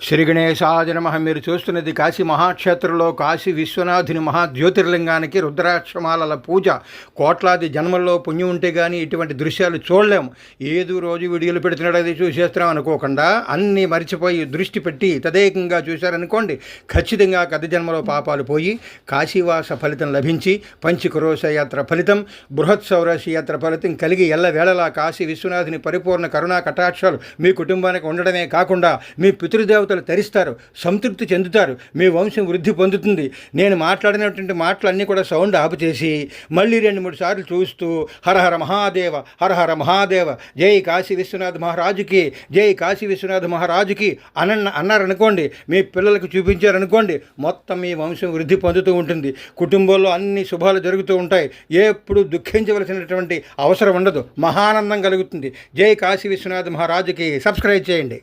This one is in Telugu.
శ్రీ గణేశాయ నమః. మీరు చూస్తున్నది కాశీ మహాక్షేత్రంలో కాశీ విశ్వనాథుని మహా జ్యోతిర్లింగానికి రుద్రాక్షమాలల పూజ. కోట్లాది జన్మల్లో పుణ్యం ఉంటే కానీ ఇటువంటి దృశ్యాలు చూడలేము ఏదో రోజు వీడియోలు పెడుతున్నాడు అది చూసేస్తున్నాం అనుకోకుండా అన్నీ మర్చిపోయి దృష్టి పెట్టి తదేకంగా చూశారనుకోండి ఖచ్చితంగా గత జన్మలో పాపాలు పోయి కాశీవాస ఫలితం లభించి పంచకరోశ యాత్ర ఫలితం బృహత్ సౌరాశి యాత్ర ఫలితం కలిగి ఎల్లవేళలా కాశీ విశ్వనాథుని పరిపూర్ణ కరుణా కటాక్షాలు మీ కుటుంబానికి ఉండడమే కాకుండా మీ దేవతలు తరిస్తారు సంతృప్తి చెందుతారు మీ వంశం వృద్ధి పొందుతుంది. నేను మాట్లాడినటువంటి మాటలన్నీ కూడా సౌండ్ ఆపు చేసి మళ్ళీ రెండు మూడు సార్లు చూస్తూ హరహర మహాదేవ హరహర మహాదేవ జై కాశీ విశ్వనాథ్ మహారాజుకి జై కాశీ విశ్వనాథ్ మహారాజుకి అనన్న అన్నారనుకోండి మీ పిల్లలకు చూపించారనుకోండి మొత్తం మీ వంశం వృద్ధి పొందుతూ ఉంటుంది. కుటుంబంలో అన్ని శుభాలు జరుగుతూ ఉంటాయి. ఎప్పుడు దుఃఖించవలసినటువంటి అవసరం ఉండదు. మహానందం కలుగుతుంది. జై కాశీ విశ్వనాథ్ మహారాజుకి సబ్స్క్రైబ్ చేయండి.